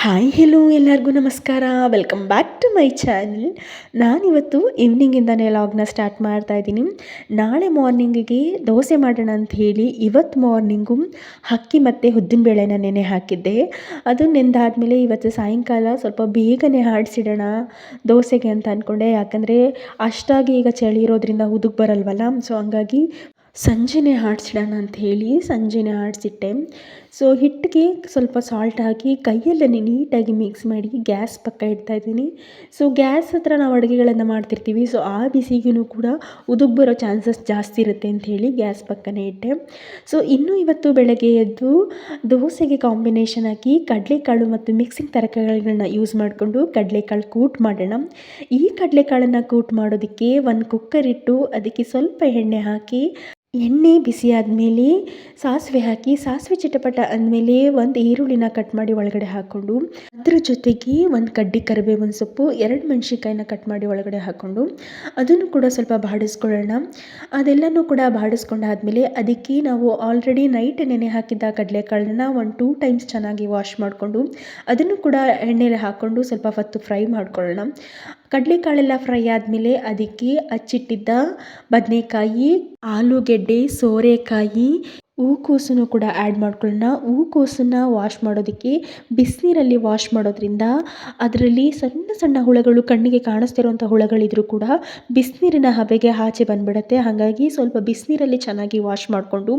Hi hello ಎಲ್ಲರಿಗೂ ನಮಸ್ಕಾರ. Welcome back to my channel ನಾನಿವತ್ತು ಈವ್ನಿಂಗಿಂದನೇ ಲಾಗ್ನ ಸ್ಟಾರ್ಟ್ ಮಾಡ್ತಾ ಇದ್ದೀನಿ. ನಾಳೆ ಮಾರ್ನಿಂಗಿಗೆ ದೋಸೆ ಮಾಡೋಣ ಅಂತ ಹೇಳಿ ಇವತ್ತು ಮಾರ್ನಿಂಗು ಅಕ್ಕಿ ಮತ್ತು ಉದ್ದಿನಬೇಳೆನ ನೆನೆ ಹಾಕಿದ್ದೆ. ಅದು ನೆಂದಾದಮೇಲೆ ಇವತ್ತು ಸಾಯಂಕಾಲ ಸ್ವಲ್ಪ ಬೇಗನೆ ಹಾಡಿಸಿಡೋಣ ದೋಸೆಗೆ ಅಂತ ಅಂದ್ಕೊಂಡೆ ಯಾಕಂದರೆ ಅಷ್ಟಾಗಿ ಈಗ ಚಳಿ ಇರೋದ್ರಿಂದ ಉದುಕ್ ಬರಲ್ವಲ್ಲ ಸೊ ಹಂಗಾಗಿ ಸಂಜೆನೇ ಹಾಡಿಸಿಡೋಣ ಅಂತ ಹೇಳಿ ಸಂಜೆನೇ ಆಡಿಸಿಟ್ಟೆ ಸೊ ಹಿಟ್ಟಿಗೆ ಸ್ವಲ್ಪ ಸಾಲ್ಟ್ ಹಾಕಿ ಕೈಯಲ್ಲೇ ನೀಟಾಗಿ ಮಿಕ್ಸ್ ಮಾಡಿ ಗ್ಯಾಸ್ ಪಕ್ಕ ಇಡ್ತಾ ಇದ್ದೀನಿ. ಸೊ ಗ್ಯಾಸ್ ಹತ್ರ ನಾವು ಅಡುಗೆಗಳನ್ನು ಮಾಡ್ತಿರ್ತೀವಿ. ಸೊ ಆ ಬಿಸಿಗೂ ಕೂಡ ಉದುಗ್ ಬರೋ ಚಾನ್ಸಸ್ ಜಾಸ್ತಿ ಇರುತ್ತೆ ಅಂತ ಹೇಳಿ ಗ್ಯಾಸ್ ಪಕ್ಕನೇ ಇಟ್ಟೆ. ಸೊ ಇನ್ನೂ ಇವತ್ತು ಬೆಳಗ್ಗೆ ಎದ್ದು ದೋಸೆಗೆ ಕಾಂಬಿನೇಷನ್ ಹಾಕಿ ಕಡಲೆಕಾಳು ಮತ್ತು ಮಿಕ್ಸಿಂಗ್ ತರಕಾರಿಗಳನ್ನ ಯೂಸ್ ಮಾಡಿಕೊಂಡು ಕಡಲೆಕಾಳು ಕೂಟ್ ಮಾಡೋಣ. ಈ ಕಡಲೆಕಾಳನ್ನು ಕೂಟ್ ಮಾಡೋದಕ್ಕೆ ಒಂದು ಕುಕ್ಕರ್ ಇಟ್ಟು ಅದಕ್ಕೆ ಸ್ವಲ್ಪ ಎಣ್ಣೆ ಹಾಕಿ, ಎಣ್ಣೆ ಬಿಸಿ ಆದಮೇಲೆ ಸಾಸಿವೆ ಹಾಕಿ, ಸಾಸಿವೆ ಚಿಟಪಟ ಅಂದಮೇಲೆ ಒಂದು ಈರುಳ್ಳಿನ ಕಟ್ ಮಾಡಿ ಒಳಗಡೆ ಹಾಕ್ಕೊಂಡು, ಅದ್ರ ಜೊತೆಗೆ ಒಂದು ಕಡ್ಡಿ ಕರಿಬೇವಿನ ಸೊಪ್ಪು, ಎರಡು ಮೆಣಸಿನ್ಕಾಯಿನ ಕಟ್ ಮಾಡಿ ಒಳಗಡೆ ಹಾಕ್ಕೊಂಡು, ಅದನ್ನು ಕೂಡ ಸ್ವಲ್ಪ ಬಾಡಿಸ್ಕೊಳ್ಳೋಣ. ಅದೆಲ್ಲನೂ ಕೂಡ ಬಾಡಿಸ್ಕೊಂಡಾದ್ಮೇಲೆ ಅದಕ್ಕೆ ನಾವು ಆಲ್ರೆಡಿ ನೈಟ್ ನೆನೆ ಹಾಕಿದ್ದ ಕಡಲೆಕಾಳನ್ನ ಒಂದು ಟೂ ಟೈಮ್ಸ್ ಚೆನ್ನಾಗಿ ವಾಶ್ ಮಾಡಿಕೊಂಡು, ಅದನ್ನು ಕೂಡ ಎಣ್ಣೆಲಿ ಹಾಕ್ಕೊಂಡು ಸ್ವಲ್ಪ ಹೊತ್ತು ಫ್ರೈ ಮಾಡ್ಕೊಳ್ಳೋಣ. ಕಡಲೆಕಾಳೆಲ್ಲ ಫ್ರೈ ಆದಮೇಲೆ ಅದಕ್ಕೆ ಅಚ್ಚಿಟ್ಟಿದ್ದ ಬದನೆಕಾಯಿ, ಆಲೂಗೆಡ್ಡೆ, ಸೋರೆಕಾಯಿ ಹೂಕೋಸನ್ನು ಕೂಡ ಆ್ಯಡ್ ಮಾಡ್ಕೊಳ್ಳೋಣ. ಹೂಕೋಸನ್ನು ವಾಶ್ ಮಾಡೋದಕ್ಕೆ ಬಿಸಿನೀರಲ್ಲಿ ವಾಶ್ ಮಾಡೋದ್ರಿಂದ ಅದರಲ್ಲಿ ಸಣ್ಣ ಸಣ್ಣ ಹುಳಗಳು ಕಣ್ಣಿಗೆ ಕಾಣಿಸ್ತಿರುವಂಥ ಹುಳಗಳಿದ್ರೂ ಕೂಡ ಬಿಸಿನೀರಿನ ಹಬೆಗೆ ಆಚೆ ಬಂದ್ಬಿಡುತ್ತೆ. ಹಾಗಾಗಿ ಸ್ವಲ್ಪ ಬಿಸಿನೀರಲ್ಲಿ ಚೆನ್ನಾಗಿ ವಾಶ್ ಮಾಡಿಕೊಂಡು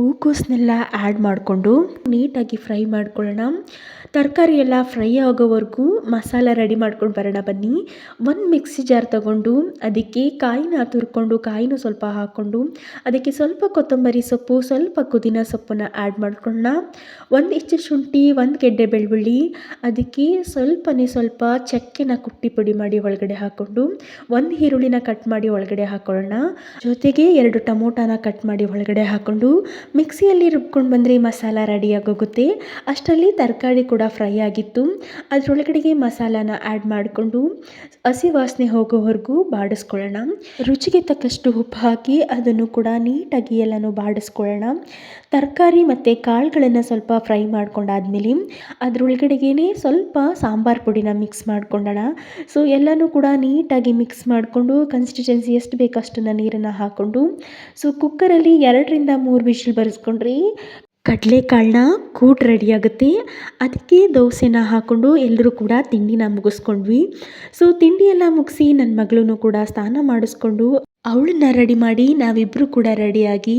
ಹೂಕೋಸನ್ನೆಲ್ಲ ಆ್ಯಡ್ ಮಾಡಿಕೊಂಡು ನೀಟಾಗಿ ಫ್ರೈ ಮಾಡ್ಕೊಳ್ಳೋಣ. ತರಕಾರಿ ಎಲ್ಲ ಫ್ರೈ ಆಗೋವರೆಗೂ ಮಸಾಲ ರೆಡಿ ಮಾಡ್ಕೊಂಡು ಬರೋಣ ಬನ್ನಿ. ಒಂದು ಮಿಕ್ಸಿ ಜಾರ್ ತಗೊಂಡು ಅದಕ್ಕೆ ಕಾಯಿನ ತುರ್ಕೊಂಡು ಕಾಯಿನೂ ಸ್ವಲ್ಪ ಹಾಕ್ಕೊಂಡು ಅದಕ್ಕೆ ಸ್ವಲ್ಪ ಕೊತ್ತಂಬರಿ ಸೊಪ್ಪು, ಸ್ವಲ್ಪ ಪುದೀನ ಸೊಪ್ಪನ್ನು ಆ್ಯಡ್ ಮಾಡ್ಕೊಳ್ಳೋಣ. ಒಂದು ಹೆಚ್ಚು ಶುಂಠಿ, ಒಂದು ಗೆಡ್ಡೆ ಬೆಳ್ಳುಳ್ಳಿ, ಅದಕ್ಕೆ ಸ್ವಲ್ಪನೇ ಸ್ವಲ್ಪ ಚಕ್ಕೆನ ಕುಟ್ಟಿ ಪುಡಿ ಮಾಡಿ ಒಳಗಡೆ ಹಾಕ್ಕೊಂಡು, ಒಂದು ಈರುಳ್ಳಿನ ಕಟ್ ಮಾಡಿ ಒಳಗಡೆ ಹಾಕ್ಕೊಳ್ಳೋಣ. ಜೊತೆಗೆ ಎರಡು ಟೊಮೊಟೊನ ಕಟ್ ಮಾಡಿ ಒಳಗಡೆ ಹಾಕ್ಕೊಂಡು, ಮಿಕ್ಸಿಯಲ್ಲಿ ರುಬ್ಕೊಂಡು ಬಂದರೆ ಮಸಾಲ ರೆಡಿಯಾಗೋಗುತ್ತೆ ಅಷ್ಟರಲ್ಲಿ ತರಕಾರಿ ಕೂಡ ಫ್ರೈ ಆಗಿತ್ತು. ಅದರೊಳಗಡೆಗೆ ಮಸಾಲಾನ ಆ್ಯಡ್ ಮಾಡಿಕೊಂಡು, ಹಸಿ ವಾಸನೆ ಹೋಗೋವರೆಗೂ ಬಾಡಿಸ್ಕೊಳ್ಳೋಣ. ರುಚಿಗೆ ತಕ್ಕಷ್ಟು ಉಪ್ಪು ಹಾಕಿ, ಅದನ್ನು ಕೂಡ ನೀಟಾಗಿ ಎಲ್ಲನೂ ಬಾಡಿಸ್ಕೊಳ್ಳೋಣ. ತರಕಾರಿ ಮತ್ತು ಕಾಳುಗಳನ್ನು ಸ್ವಲ್ಪ ಫ್ರೈ ಮಾಡ್ಕೊಂಡಾದ್ಮೇಲೆ ಅದರೊಳಗಡೆಗೇ ಸ್ವಲ್ಪ ಸಾಂಬಾರು ಪುಡಿನ ಮಿಕ್ಸ್ ಮಾಡ್ಕೊಂಡೋಣ. ಸೊ ಎಲ್ಲನೂ ಕೂಡ ನೀಟಾಗಿ ಮಿಕ್ಸ್ ಮಾಡಿಕೊಂಡು ಕನ್ಸಿಸ್ಟೆನ್ಸಿ ಎಷ್ಟು ಬೇಕೋ ಅಷ್ಟನ್ನು ನೀರನ್ನು ಹಾಕ್ಕೊಂಡು ಸೊ ಕುಕ್ಕರಲ್ಲಿ ಎರಡರಿಂದ ಮೂರು ವಿಷಲ್ ಬರೆಸ್ಕೊಂಡ್ರಿ ಕಡಲೆಕಾಳನ್ನ ಕೂಟ್ ರೆಡಿಯಾಗುತ್ತೆ ಅದಕ್ಕೆ ದೋಸೆನ ಹಾಕ್ಕೊಂಡು ಎಲ್ಲರೂ ಕೂಡ ತಿಂಡಿನ ಮುಗಿಸ್ಕೊಂಡ್ವಿ. ಸೊ ತಿಂಡಿಯೆಲ್ಲ ಮುಗಿಸಿ ನನ್ನ ಮಗಳೂ ಕೂಡ ಸ್ನಾನ ಮಾಡಿಸ್ಕೊಂಡು ಅವಳನ್ನ ರೆಡಿ ಮಾಡಿ ನಾವಿಬ್ಬರು ಕೂಡ ರೆಡಿಯಾಗಿ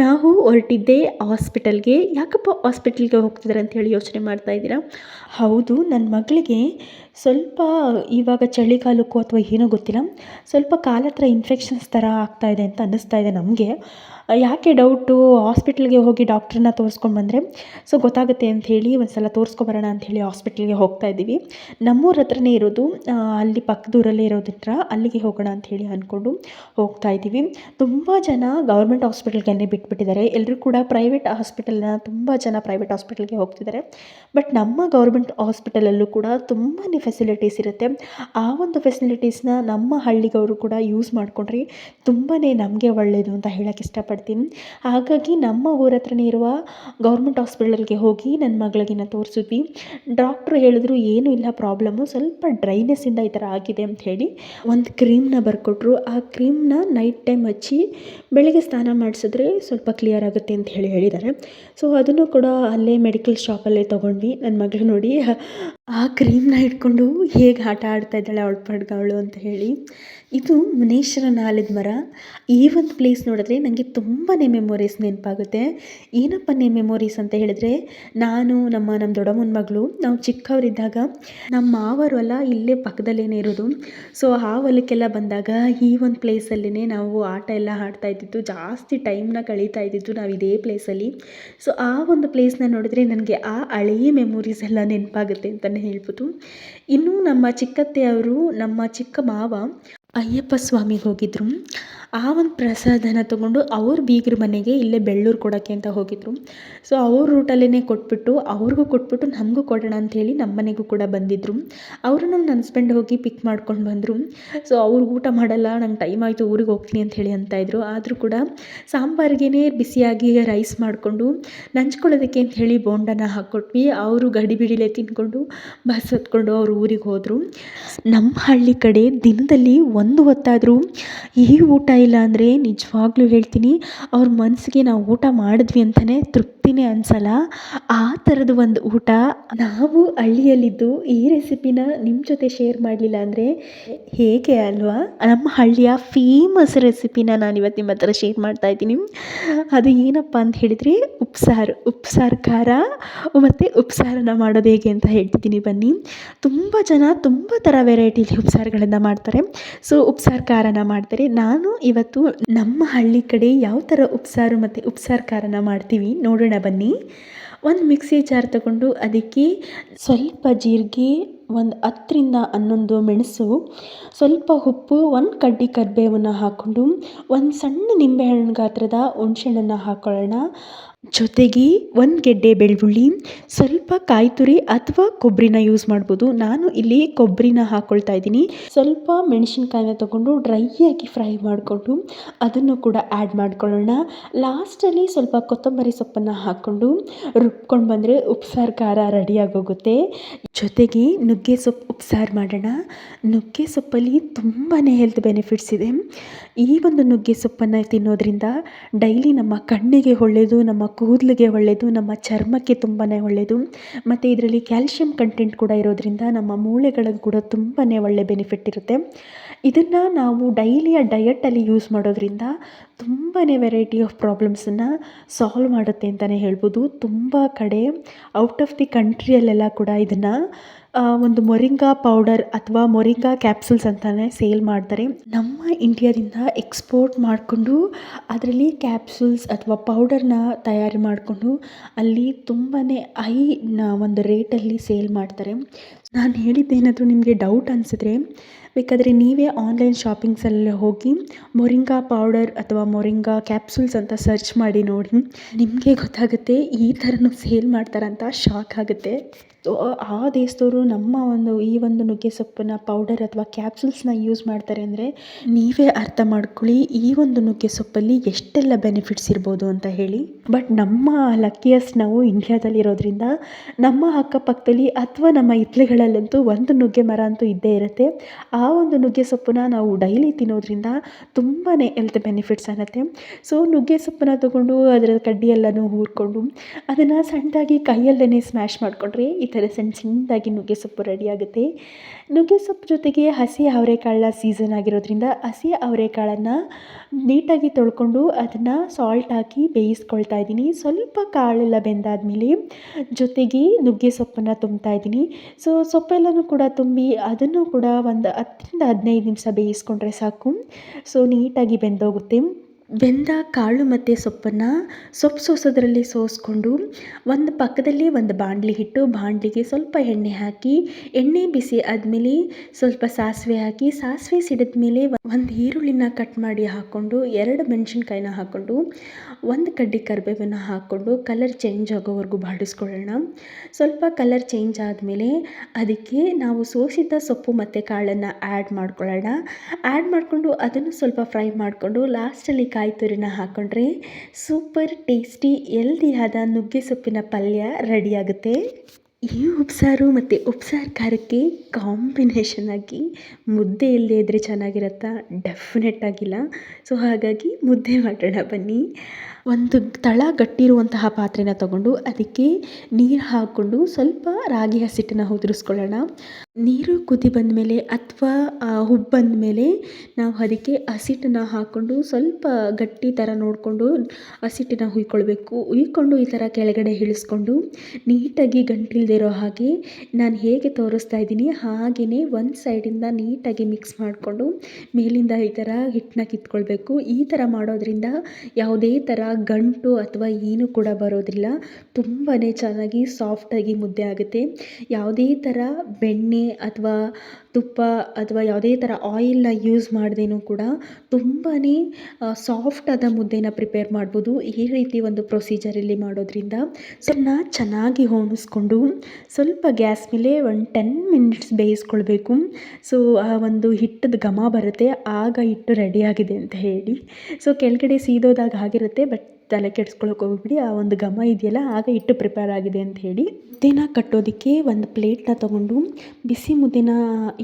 ನಾವು ಹೊರಟಿದ್ದೆ ಹಾಸ್ಪಿಟಲ್ಗೆ. ಯಾಕಪ್ಪ ಹಾಸ್ಪಿಟಲ್ಗೆ ಹೋಗ್ತಿದ್ದಾರೆ ಅಂತ ಹೇಳಿ ಯೋಚನೆ ಮಾಡ್ತಾ ಇದ್ದೀರಾ? ಹೌದು ನನ್ನ ಮಗಳಿಗೆ ಸ್ವಲ್ಪ ಇವಾಗ ಚಳಿಗಾಲಕ್ಕೂ ಅಥವಾ ಏನೂ ಗೊತ್ತಿಲ್ಲ, ಸ್ವಲ್ಪ ಕಾಲ ಹತ್ರ ಇನ್ಫೆಕ್ಷನ್ಸ್ ಥರ ಇದೆ ಅಂತ ಅನ್ನಿಸ್ತಾ ಇದೆ ನಮಗೆ. ಯಾಕೆ ಡೌಟು ಹಾಸ್ಪಿಟ್ಲಿಗೆ ಹೋಗಿ ಡಾಕ್ಟ್ರನ್ನ ತೋರಿಸ್ಕೊಂಡು ಬಂದರೆ? ಸೊ ಗೊತ್ತಾಗುತ್ತೆ ಅಂತ ಹೇಳಿ ಒಂದು ಸಲ ತೋರಿಸ್ಕೊಬರೋಣ ಅಂತ ಹೇಳಿ ಹಾಸ್ಪಿಟ್ಲಿಗೆ ಹೋಗ್ತಾ ಇದ್ದೀವಿ. ನಮ್ಮೂರ ಹತ್ರನೇ ಇರೋದು ಅಲ್ಲಿ ಪಕ್ಕದೂರಲ್ಲೇ ಇರೋದ್ರ ಅಲ್ಲಿಗೆ ಹೋಗೋಣ ಅಂತ ಹೇಳಿ ಅಂದ್ಕೊಂಡು ಹೋಗ್ತಾ ಇದ್ದೀವಿ. ತುಂಬ ಜನ ಗೌರ್ಮೆಂಟ್ ಹಾಸ್ಪಿಟಲ್ಗೆ ಬಿಟ್ಬಿಟ್ಟಿದ್ದಾರೆ. ಎಲ್ಲರೂ ಕೂಡ ಪ್ರೈವೇಟ್ ಹಾಸ್ಪಿಟಲ್ನ ತುಂಬ ಜನ ಪ್ರೈವೇಟ್ ಹಾಸ್ಪಿಟಲ್ಗೆ ಹೋಗ್ತಿದ್ದಾರೆ. ಬಟ್ ನಮ್ಮ ಗೌರ್ಮೆಂಟ್ ಹಾಸ್ಪಿಟಲಲ್ಲೂ ಕೂಡ ತುಂಬಾ ಫೆಸಿಲಿಟೀಸ್ ಇರುತ್ತೆ. ಆ ಒಂದು ಫೆಸಿಲಿಟೀಸ್ನ ನಮ್ಮ ಹಳ್ಳಿಗವರು ಕೂಡ ಯೂಸ್ ಮಾಡಿಕೊಂಡ್ರೆ ತುಂಬಾ ನಮಗೆ ಒಳ್ಳೆಯದು ಅಂತ ಹೇಳೋಕ್ಕೆ ಇಷ್ಟಪಡ್ತೀನಿ. ಹಾಗಾಗಿ ನಮ್ಮ ಊರ ಹತ್ರನೇ ಇರುವ ಗೌರ್ಮೆಂಟ್ ಹಾಸ್ಪಿಟಲ್ಗೆ ಹೋಗಿ ನನ್ನ ಮಗಳಿಗಿನ ತೋರಿಸಿದ್ವಿ. ಡಾಕ್ಟ್ರು ಹೇಳಿದ್ರು ಏನೂ ಇಲ್ಲ ಪ್ರಾಬ್ಲಮ್ಮು ಸ್ವಲ್ಪ ಡ್ರೈನೆಸ್ಸಿಂದ ಈ ಥರ ಆಗಿದೆ ಅಂತ ಹೇಳಿ ಒಂದು ಕ್ರೀಮ್ನ ಬರ್ಕೊಟ್ರು. ಆ ಕ್ರೀಮ್ನ ನೈಟ್ ಟೈಮ್ ಹಚ್ಚಿ ಬೆಳಗ್ಗೆ ಸ್ನಾನ ಮಾಡಿಸಿದ್ರೆ ಸ್ವಲ್ಪ ಕ್ಲಿಯರ್ ಆಗುತ್ತೆ ಅಂತ ಹೇಳಿ ಹೇಳಿದ್ದಾರೆ. ಸೊ ಅದನ್ನು ಕೂಡ ಅಲ್ಲೇ ಮೆಡಿಕಲ್ ಶಾಪಲ್ಲೇ ತೊಗೊಂಡ್ವಿ. ನನ್ನ ಮಗಳು ನೋಡಿ ಆ ಕ್ರೀಮ್ನ ಇಟ್ಕೊಂಡು ಹೇಗೆ ಆಟ ಆಡ್ತಾ ಇದ್ದಾಳೆ ಅವಳು ಪಡ್ಗವಳು ಅಂತ ಹೇಳಿ, ಇದು ಮುನೇಶ್ವರ ಆಲದ ಮರ. ಈ ಒಂದು ಪ್ಲೇಸ್ ನೋಡಿದ್ರೆ ನನಗೆ ತುಂಬಾ ಮೆಮೊರೀಸ್ ನೆನಪಾಗುತ್ತೆ. ಏನಪ್ಪ ಮೆಮೊರೀಸ್ ಅಂತ ಹೇಳಿದ್ರೆ, ನಾನು, ನಮ್ಮ ನಮ್ಮ ದೊಡ್ಡಮ್ಮನ ಮಗಳು, ನಾವು ಚಿಕ್ಕವರಿದ್ದಾಗ ನಮ್ಮ ಮಾವರು ಅಲ್ಲ, ಇಲ್ಲೇ ಪಕ್ಕದಲ್ಲೇ ಇರೋದು. ಸೊ ಆ ಹೊಲಕ್ಕೆಲ್ಲ ಬಂದಾಗ ಈ ಒಂದು ಪ್ಲೇಸಲ್ಲೇ ನಾವು ಆಟ ಎಲ್ಲ ಆಡ್ತಾ ಇದ್ದಿದ್ದು, ಜಾಸ್ತಿ ಟೈಮ್ನ ಕಳೀತಾ ಇದ್ದಿದ್ದು ನಾವು ಇದೇ ಪ್ಲೇಸಲ್ಲಿ ಸೊ ಆ ಒಂದು ಪ್ಲೇಸ್ನ ನೋಡಿದ್ರೆ ನನಗೆ ಆ ಹಳೆಯ ಮೆಮೊರೀಸ್ ಎಲ್ಲ ನೆನಪಾಗುತ್ತೆ ಅಂತಲೇ ಹೇಳ್ಬೋದು. ಇನ್ನು ನಮ್ಮ ಚಿಕ್ಕತ್ತೆಯವರು ನಮ್ಮ ಚಿಕ್ಕ ಮಾವ ಅಯ್ಯಪ್ಪ ಸ್ವಾಮಿಗೆ ಹೋಗಿದ್ರು. ಆ ಒಂದು ಪ್ರಸಾದನ ತೊಗೊಂಡು ಅವ್ರ ಬೀಗ್ರ ಮನೆಗೆ ಇಲ್ಲೇ ಬೆಳ್ಳೂರು ಕೊಡೋಕ್ಕೆ ಅಂತ ಹೋಗಿದ್ರು. ಸೊ ಅವ್ರ ರೂಟಲ್ಲೇ ಕೊಟ್ಬಿಟ್ಟು, ಅವ್ರಿಗೂ ಕೊಟ್ಬಿಟ್ಟು ನಮಗೂ ಕೊಡೋಣ ಅಂಥೇಳಿ ನಮ್ಮ ಮನೆಗೂ ಕೂಡ ಬಂದಿದ್ದರು ಅವರು ನನ್ನ ಹಸ್ಬೆಂಡ್ ಹೋಗಿ ಪಿಕ್ ಮಾಡ್ಕೊಂಡು ಬಂದರು. ಸೊ ಅವ್ರು ಊಟ ಮಾಡಲ್ಲ, ನಂಗೆ ಟೈಮ್ ಆಯಿತು, ಊರಿಗೆ ಹೋಗ್ತೀನಿ ಅಂತ ಹೇಳಿ ಅಂತ ಇದ್ರು. ಆದರೂ ಕೂಡ ಸಾಂಬಾರಿಗೇ ಬಿಸಿಯಾಗಿ ರೈಸ್ ಮಾಡಿಕೊಂಡು, ನಂಚ್ಕೊಳ್ಳೋದಕ್ಕೆ ಅಂತ ಹೇಳಿ ಬೋಂಡನ ಹಾಕ್ಕೊಟ್ವಿ ಅವರು ಗಡಿ ಗಡಿಬಿಡಿಲೇ ತಿಂದ್ಕೊಂಡು ಬಸ್ ಹತ್ಕೊಂಡು ಅವ್ರ ಊರಿಗೆ ಹೋದರು. ನಮ್ಮ ಹಳ್ಳಿ ಕಡೆ ದಿನದಲ್ಲಿ ಒಂದು ಹೊತ್ತಾದರೂ ಈ ಊಟ ಇಲ್ಲ ಅಂದರೆ ನಿಜವಾಗ್ಲೂ ಹೇಳ್ತೀನಿ, ಅವ್ರ ಮನಸ್ಸಿಗೆ ನಾವು ಊಟ ಮಾಡಿದ್ವಿ ಅಂತಲೇ ತೃಪ್ತಿನೇ ಅನ್ಸಲ್ಲ. ಆ ಥರದ ಒಂದು ಊಟ ನಾವು ಹಳ್ಳಿಯಲ್ಲಿದ್ದು ಈ ರೆಸಿಪಿನ ನಿಮ್ಮ ಜೊತೆ ಶೇರ್ ಮಾಡಲಿಲ್ಲ ಅಂದರೆ ಹೇಗೆ ಅಲ್ವಾ? ನಮ್ಮ ಹಳ್ಳಿಯ ಫೇಮಸ್ ರೆಸಿಪಿನ ನಾನು ಇವತ್ತು ನಿಮ್ಮ ಹತ್ರ ಶೇರ್ ಮಾಡ್ತಾ ಇದ್ದೀನಿ. ಅದು ಏನಪ್ಪ ಅಂತ ಹೇಳಿದರೆ ಉಪ್ಸಾರು ಉಪ್ಸಾರು ಖಾರ, ಮತ್ತು ಉಪ್ಸಾರನ್ನ ಮಾಡೋದು ಹೇಗೆ ಅಂತ ಹೇಳ್ತಿದ್ದೀನಿ ಬನ್ನಿ. ತುಂಬ ಜನ ತುಂಬ ಥರ ವೆರೈಟಿಲಿ ಉಪ್ಸಾರುಗಳನ್ನು ಮಾಡ್ತಾರೆ. ಸೊ ಉಪ್ಸಾರು ಖಾರನ ಮಾಡ್ತಾರೆ. ನಾನು ಇವತ್ತು ನಮ್ಮ ಹಳ್ಳಿ ಕಡೆ ಯಾವ ಥರ ಉಪ್ಸಾರು ಮತ್ತು ಉಪ್ಸಾರು ಖಾರನ ಮಾಡ್ತೀವಿ ನೋಡೋಣ ಬನ್ನಿ. ಒಂದು ಮಿಕ್ಸಿ ಜಾರ್ ತಗೊಂಡು ಅದಕ್ಕೆ ಸ್ವಲ್ಪ ಜೀರಿಗೆ, ಒಂದು ಹತ್ತರಿಂದ ಹನ್ನೊಂದು ಮೆಣಸು, ಸ್ವಲ್ಪ ಉಪ್ಪು, ಒಂದು ಕಡ್ಡಿ ಕರಿಬೇವನ್ನು ಹಾಕ್ಕೊಂಡು, ಒಂದು ಸಣ್ಣ ನಿಂಬೆಹಣ್ಣು ಗಾತ್ರದ ಹುಣ್ಸೆಹಣ್ಣನ್ನು ಹಾಕ್ಕೊಳ್ಳೋಣ ಜೊತೆಗೆ ಒಂದು ಗೆಡ್ಡೆ ಬೆಳ್ಳುಳ್ಳಿ, ಸ್ವಲ್ಪ ಕಾಯಿ ತುರಿ ಅಥವಾ ಕೊಬ್ಬರಿನ ಯೂಸ್ ಮಾಡ್ಬೋದು. ನಾನು ಇಲ್ಲಿ ಕೊಬ್ಬರಿನ ಹಾಕ್ಕೊಳ್ತಾ ಇದ್ದೀನಿ. ಸ್ವಲ್ಪ ಮೆಣಸಿನ್ಕಾಯಿನ ತೊಗೊಂಡು ಡ್ರೈಯಾಗಿ ಫ್ರೈ ಮಾಡಿಕೊಂಡು ಅದನ್ನು ಕೂಡ ಆ್ಯಡ್ ಮಾಡ್ಕೊಳ್ಳೋಣ. ಲಾಸ್ಟಲ್ಲಿ ಸ್ವಲ್ಪ ಕೊತ್ತಂಬರಿ ಸೊಪ್ಪನ್ನು ಹಾಕ್ಕೊಂಡು ರುಬ್ಕೊಂಡು ಬಂದರೆ ಉಪ್ಸಾರು ಖಾರ ರೆಡಿಯಾಗೋಗುತ್ತೆ ಜೊತೆಗೆ ನುಗ್ಗೆ ಸೊಪ್ಪು ಉಪ್ಸಾರು ಮಾಡೋಣ. ನುಗ್ಗೆ ಸೊಪ್ಪಲ್ಲಿ ತುಂಬಾ ಹೆಲ್ತ್ ಬೆನಿಫಿಟ್ಸ್ ಇದೆ. ಈ ಒಂದು ನುಗ್ಗೆ ಸೊಪ್ಪನ್ನು ತಿನ್ನೋದ್ರಿಂದ ಡೈಲಿ ನಮ್ಮ ಕಣ್ಣಿಗೆ ಒಳ್ಳೆಯದು ನಮ್ಮ ಕೂದಲಿಗೆ ಒಳ್ಳೆಯದು, ನಮ್ಮ ಚರ್ಮಕ್ಕೆ ತುಂಬಾ ಒಳ್ಳೆಯದು, ಮತ್ತು ಇದರಲ್ಲಿ ಕ್ಯಾಲ್ಶಿಯಂ ಕಂಟೆಂಟ್ ಕೂಡ ಇರೋದ್ರಿಂದ ನಮ್ಮ ಮೂಳೆಗಳಿಗೆ ಕೂಡ ತುಂಬಾ ಒಳ್ಳೆ ಬೆನಿಫಿಟ್ ಇರುತ್ತೆ. ಇದನ್ನು ನಾವು ಡೈಲಿಯ ಡಯಟಲ್ಲಿ ಯೂಸ್ ಮಾಡೋದ್ರಿಂದ ತುಂಬಾ ವೆರೈಟಿ ಆಫ್ ಪ್ರಾಬ್ಲಮ್ಸನ್ನು ಸಾಲ್ವ್ ಮಾಡುತ್ತೆ ಅಂತಲೇ ಹೇಳ್ಬೋದು. ತುಂಬ ಕಡೆ ಔಟ್ ಆಫ್ ದಿ ಕಂಟ್ರಿಯಲ್ಲೆಲ್ಲ ಕೂಡ ಇದನ್ನು ಒಂದು ಮೊರಿಂಗಾ ಪೌಡರ್ ಅಥವಾ ಮೊರಿಂಗಾ ಕ್ಯಾಪ್ಸುಲ್ಸ್ ಅಂತಲೇ ಸೇಲ್ ಮಾಡ್ತಾರೆ. ನಮ್ಮ ಇಂಡಿಯಾದಿಂದ ಎಕ್ಸ್ಪೋರ್ಟ್ ಮಾಡಿಕೊಂಡು ಅದರಲ್ಲಿ ಕ್ಯಾಪ್ಸುಲ್ಸ್ ಅಥವಾ ಪೌಡರ್ನ ತಯಾರು ಮಾಡಿಕೊಂಡು ಅಲ್ಲಿ ತುಂಬಾ ಹೈ ಒಂದು ರೇಟಲ್ಲಿ ಸೇಲ್ ಮಾಡ್ತಾರೆ. ನಾನು ಹೇಳಿದ್ದೇನಾದರೂ ನಿಮಗೆ ಡೌಟ್ ಅನಿಸಿದ್ರೆ, ಬೇಕಾದರೆ ನೀವೇ ಆನ್ಲೈನ್ ಶಾಪಿಂಗ್ಸಲ್ಲಿ ಹೋಗಿ, ಮೊರಿಂಗಾ ಪೌಡರ್ ಅಥವಾ ಮೊರಿಂಗಾ ಕ್ಯಾಪ್ಸೂಲ್ಸ್ ಅಂತ ಸರ್ಚ್ ಮಾಡಿ ನೋಡಿ. ನಿಮಗೆ ಗೊತ್ತಾಗುತ್ತೆ ಈ ಥರನೂ ಸೇಲ್ ಮಾಡ್ತಾರಂತ ಶಾಕ್ ಆಗುತ್ತೆ. ಸೊ ಆ ದೇಶದವರು ನಮ್ಮ ಒಂದು, ಈ ಒಂದು ನುಗ್ಗೆ ಸೊಪ್ಪನ್ನು ಪೌಡರ್ ಅಥವಾ ಕ್ಯಾಪ್ಸೂಲ್ಸ್ನ ಯೂಸ್ ಮಾಡ್ತಾರೆ ಅಂದರೆ, ನೀವೇ ಅರ್ಥ ಮಾಡ್ಕೊಳ್ಳಿ ಈ ಒಂದು ನುಗ್ಗೆ ಸೊಪ್ಪಲ್ಲಿ ಎಷ್ಟೆಲ್ಲ ಬೆನಿಫಿಟ್ಸ್ ಇರ್ಬೋದು ಅಂತ ಹೇಳಿ. ಬಟ್ ನಮ್ಮ ಲಕ್ಕಿಯಸ್ಟ್ ನಾವು ಇಂಡಿಯಾದಲ್ಲಿರೋದ್ರಿಂದ ನಮ್ಮ ಅಕ್ಕಪಕ್ಕದಲ್ಲಿ ಅಥವಾ ನಮ್ಮ ಹಿತ್ಲುಗಳಲ್ಲಂತೂ ಒಂದು ನುಗ್ಗೆ ಮರ ಅಂತೂ ಇದ್ದೇ ಇರುತ್ತೆ. ಆ ಒಂದು ನುಗ್ಗೆ ಸೊಪ್ಪನ್ನ ನಾವು ಡೈಲಿ ತಿನ್ನೋದ್ರಿಂದ ತುಂಬಾ ಹೆಲ್ತ್ ಬೆನಿಫಿಟ್ಸ್ ಅನ್ನತ್ತೆ ಸೊ ನುಗ್ಗೆ ಸೊಪ್ಪನ್ನ ತೊಗೊಂಡು ಅದರ ಕಡ್ಡಿ ಎಲ್ಲನೂ ಹೂರ್ಕೊಂಡು ಅದನ್ನು ಸಣ್ಣದಾಗಿ ಕೈಯಲ್ಲೇ ಸ್ಮ್ಯಾಶ್ ಮಾಡಿಕೊಂಡ್ರೆ ಈ ಥರ ಸಣ್ಣ ಸಣ್ಣದಾಗಿ ನುಗ್ಗೆ ಸೊಪ್ಪು ರೆಡಿ ಆಗುತ್ತೆ. ನುಗ್ಗೆ ಸೊಪ್ಪು ಜೊತೆಗೆ ಹಸಿ ಅವರೆಕಾಳ ಸೀಸನ್ ಆಗಿರೋದ್ರಿಂದ ಹಸಿ ಅವರೆಕಾಳನ್ನು ನೀಟಾಗಿ ತೊಳ್ಕೊಂಡು ಅದನ್ನು ಸಾಲ್ಟ್ ಹಾಕಿ ಬೇಯಿಸ್ಕೊಳ್ತಾ ಇದ್ದೀನಿ. ಸ್ವಲ್ಪ ಕಾಳೆಲ್ಲ ಬೆಂದಾದಮೇಲೆ ಜೊತೆಗೆ ನುಗ್ಗೆ ಸೊಪ್ಪನ್ನು ತುಂಬ್ತಾ ಇದ್ದೀನಿ. ಸೊ ಸೊಪ್ಪೆಲ್ಲನೂ ಕೂಡ ತುಂಬಿ ಅದನ್ನು ಕೂಡ ಒಂದು ಹತ್ತರಿಂದ ಹದಿನೈದು ನಿಮಿಷ ಬೇಯಿಸ್ಕೊಂಡ್ರೆ ಸಾಕು. ಸೊ ನೀಟಾಗಿ ಬೆಂದೋಗುತ್ತೆ. ಬೆಂದ ಕಾಳು ಮತ್ತು ಸೊಪ್ಪನ್ನು ಸೊಪ್ಪು ಸೋಸೋದ್ರಲ್ಲಿ ಸೋಸ್ಕೊಂಡು ಒಂದು ಪಕ್ಕದಲ್ಲಿ ಒಂದು ಬಾಣಲಿ ಇಟ್ಟು ಬಾಣಲಿಗೆ ಸ್ವಲ್ಪ ಎಣ್ಣೆ ಹಾಕಿ, ಎಣ್ಣೆ ಬಿಸಿ ಆದಮೇಲೆ ಸ್ವಲ್ಪ ಸಾಸಿವೆ ಹಾಕಿ, ಸಾಸಿವೆ ಸಿಡಿದ ಮೇಲೆ ಒಂದು ಈರುಳ್ಳಿನ ಕಟ್ ಮಾಡಿ ಹಾಕ್ಕೊಂಡು ಎರಡು ಮೆಣಸಿನ್ಕಾಯಿನ ಹಾಕ್ಕೊಂಡು ಒಂದು ಕಡ್ಡಿ ಕರಿಬೇವನ್ನು ಹಾಕ್ಕೊಂಡು ಕಲರ್ ಚೇಂಜ್ ಆಗೋವರೆಗೂ ಬಾಡಿಸ್ಕೊಳ್ಳೋಣ. ಸ್ವಲ್ಪ ಕಲರ್ ಚೇಂಜ್ ಆದಮೇಲೆ ಅದಕ್ಕೆ ನಾವು ಸೋಸಿದ ಸೊಪ್ಪು ಮತ್ತು ಕಾಳನ್ನು ಆ್ಯಡ್ ಮಾಡ್ಕೊಳ್ಳೋಣ. ಆ್ಯಡ್ ಮಾಡಿಕೊಂಡು ಅದನ್ನು ಸ್ವಲ್ಪ ಫ್ರೈ ಮಾಡಿಕೊಂಡು ಲಾಸ್ಟಲ್ಲಿ ಕಾಯಿ ತುರಿನ ಹಾಕ್ಕೊಂಡ್ರೆ ಸೂಪರ್ ಟೇಸ್ಟಿ ಎಲ್ದಿಯಾದ ನುಗ್ಗೆ ಸೊಪ್ಪಿನ ಪಲ್ಯ ರೆಡಿಯಾಗುತ್ತೆ ಈ ಉಪ್ಸಾರು ಮತ್ತು ಉಪ್ಸಾರು ಖಾರಕ್ಕೆ ಕಾಂಬಿನೇಷನ್ ಆಗಿ ಮುದ್ದೆ ಇಲ್ಲದೆ ಇದ್ದರೆ ಚೆನ್ನಾಗಿರುತ್ತಾ? ಡೆಫಿನೆಟ್ ಆಗಿಲ್ಲ. ಸೊ ಹಾಗಾಗಿ ಮುದ್ದೆ ಮಾಡೋಣ ಬನ್ನಿ. ಒಂದು ತಳ ಗಟ್ಟಿರುವಂತಹ ಪಾತ್ರೆನ ತಗೊಂಡು ಅದಕ್ಕೆ ನೀರು ಹಾಕ್ಕೊಂಡು ಸ್ವಲ್ಪ ರಾಗಿ ಹಸಿಟ್ಟನ್ನು ಉದುರಿಸ್ಕೊಳ್ಳೋಣ. ನೀರು ಕುದಿ ಬಂದ ಮೇಲೆ ಅಥವಾ ಉಬ್ಬು ಬಂದಮೇಲೆ ನಾವು ಅದಕ್ಕೆ ಹಸಿಟ್ಟನ್ನು ಹಾಕ್ಕೊಂಡು ಸ್ವಲ್ಪ ಗಟ್ಟಿ ಥರ ನೋಡಿಕೊಂಡು ಹಸಿಟ್ಟನ್ನು ಹುಯ್ಕೊಳ್ಬೇಕು. ಹುಯ್ಕೊಂಡು ಈ ಥರ ಕೆಳಗಡೆ ಇಳಿಸ್ಕೊಂಡು ನೀಟಾಗಿ ಗಂಟಿಲ್ದೇ ಇರೋ ಹಾಗೆ ನಾನು ಹೇಗೆ ತೋರಿಸ್ತಾ ಇದ್ದೀನಿ ಹಾಗೆಯೇ ಒಂದು ಸೈಡಿಂದ ನೀಟಾಗಿ ಮಿಕ್ಸ್ ಮಾಡಿಕೊಂಡು ಮೇಲಿಂದ ಈ ಥರ ಹಿಟ್ಟನ್ನ ಕಿತ್ಕೊಳ್ಬೇಕು. ಈ ಥರ ಮಾಡೋದ್ರಿಂದ ಯಾವುದೇ ಥರ ಗಂಟು ಅಥವಾ ಏನು ಕೂಡ ಬರೋದಿಲ್ಲ. ತುಂಬಾ ಚೆನ್ನಾಗಿ ಸಾಫ್ಟಾಗಿ ಮುದ್ದೆ ಆಗುತ್ತೆ. ಯಾವುದೇ ಥರ ಬೆಣ್ಣೆ ಅಥವಾ ತುಪ್ಪ ಅಥವಾ ಯಾವುದೇ ಥರ ಆಯಿಲ್ನ ಯೂಸ್ ಮಾಡ್ದೇನೂ ಕೂಡ ತುಂಬಾ ಸಾಫ್ಟಾದ ಮುದ್ದೆನ ಪ್ರಿಪೇರ್ ಮಾಡ್ಬೋದು. ಈ ರೀತಿ ಒಂದು ಪ್ರೊಸೀಜರಲ್ಲಿ ಮಾಡೋದ್ರಿಂದ ಸೊನ್ನ ಚೆನ್ನಾಗಿ ಹೋಣಿಸ್ಕೊಂಡು ಸ್ವಲ್ಪ ಗ್ಯಾಸ್ ಮೇಲೆ ಒಂದು ಟೆನ್ ಮಿನಿಟ್ಸ್ ಬೇಯಿಸ್ಕೊಳ್ಬೇಕು. ಸೊ, ಆ ಒಂದು ಹಿಟ್ಟದ ಘಮ ಬರುತ್ತೆ. ಆಗ ಹಿಟ್ಟು ರೆಡಿಯಾಗಿದೆ ಅಂತ ಹೇಳಿ. ಸೊ, ಕೆಳಗಡೆ ಸೀದೋದಾಗ ಆಗಿರುತ್ತೆ ಬಟ್ ತಲೆ ಕೆಡ್ಸ್ಕೊಳಕ್ಕೆ ಹೋಗ್ಬಿಡಿ, ಆ ಒಂದು ಘಮ ಇದೆಯಲ್ಲ, ಆಗ ಹಿಟ್ಟು ಪ್ರಿಪೇರ್ ಆಗಿದೆ ಅಂತ ಹೇಳಿ ಮುದ್ದೆನ ಕಟ್ಟೋದಕ್ಕೆ ಒಂದು ಪ್ಲೇಟ್ನ ತೊಗೊಂಡು ಬಿಸಿ ಮುದ್ದೆನ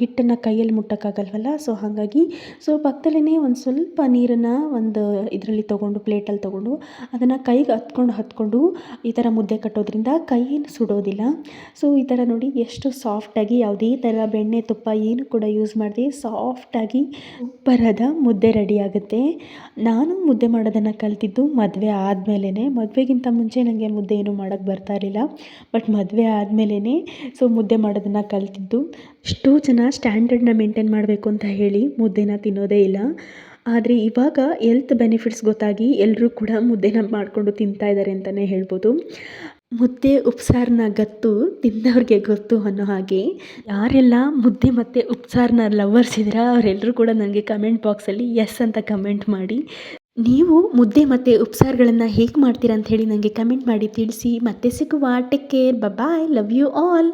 ಹಿಟ್ಟನ್ನು ಕೈಯಲ್ಲಿ ಮುಟ್ಟೋಕ್ಕಾಗಲ್ವಲ್ಲ? ಸೊ ಹಾಗಾಗಿ ಸೊ ಪಕ್ಕದಲ್ಲೇ ಒಂದು ಸ್ವಲ್ಪ ನೀರನ್ನು ಒಂದು ಇದರಲ್ಲಿ ತೊಗೊಂಡು ಪ್ಲೇಟಲ್ಲಿ ತೊಗೊಂಡು ಅದನ್ನು ಕೈಗೆ ಹತ್ಕೊಂಡು ಹತ್ಕೊಂಡು ಈ ಥರ ಮುದ್ದೆ ಕಟ್ಟೋದ್ರಿಂದ ಕೈ ಸುಡೋದಿಲ್ಲ. ಸೊ ಈ ಥರ ನೋಡಿ ಎಷ್ಟು ಸಾಫ್ಟಾಗಿ ಯಾವುದೇ ಥರ ಬೆಣ್ಣೆ, ತುಪ್ಪ ಏನು ಕೂಡ ಯೂಸ್ ಮಾಡಿದೆ ಸಾಫ್ಟಾಗಿ ಬರದ ಮುದ್ದೆ ರೆಡಿ ಆಗುತ್ತೆ. ನಾನು ಮುದ್ದೆ ಮಾಡೋದನ್ನು ಕಲ್ತಿದ್ದು ಮದುವೆ ಆದಮೇಲೆ ಮದುವೆಗಿಂತ ಮುಂಚೆ ನನಗೆ ಮುದ್ದೆ ಏನು ಮಾಡೋಕ್ಕೆ ಬರ್ತಾ ಇರಲಿಲ್ಲ. ಬಟ್ ಮದುವೆ ಆದಮೇಲೆ ಸೊ ಮುದ್ದೆ ಮಾಡೋದನ್ನು ಕಲ್ತಿದ್ದು. ಎಷ್ಟೋ ಜನ ಸ್ಟ್ಯಾಂಡರ್ಡ್ನ ಮೇಂಟೈನ್ ಮಾಡಬೇಕು ಅಂತ ಹೇಳಿ ಮುದ್ದೆನ ತಿನ್ನೋದೇ ಇಲ್ಲ. ಆದರೆ ಇವಾಗ ಎಲ್ತ್ ಬೆನಿಫಿಟ್ಸ್ ಗೊತ್ತಾಗಿ ಎಲ್ಲರೂ ಕೂಡ ಮುದ್ದೆನ ಮಾಡಿಕೊಂಡು ತಿಂತಾ ಇದ್ದಾರೆ ಅಂತಲೇ ಹೇಳ್ಬೋದು. ಮುದ್ದೆ ಉಪ್ಸಾರನ್ನ ಗತ್ತು ತಿಂದವ್ರಿಗೆ ಗೊತ್ತು ಅನ್ನೋ ಹಾಗೆ. ಯಾರೆಲ್ಲ ಮುದ್ದೆ ಮತ್ತು ಉಪ್ಸಾರನ್ನ ಲವರ್ಸ್ ಇದ್ದೀರಾ ಅವರೆಲ್ಲರೂ ಕೂಡ ನನಗೆ ಕಮೆಂಟ್ ಬಾಕ್ಸಲ್ಲಿ ಎಸ್ ಅಂತ ಕಮೆಂಟ್ ಮಾಡಿ. ನೀವು ಮುದ್ದೆ ಮತ್ತು ಉಪ್ಸಾರುಗಳನ್ನು ಹೇಗೆ ಮಾಡ್ತೀರಾ ಅಂತ ಹೇಳಿ ನನಗೆ ಕಮೆಂಟ್ ಮಾಡಿ ತಿಳಿಸಿ. ಮತ್ತೆ ಸಿಗುವ. Take care bye love you all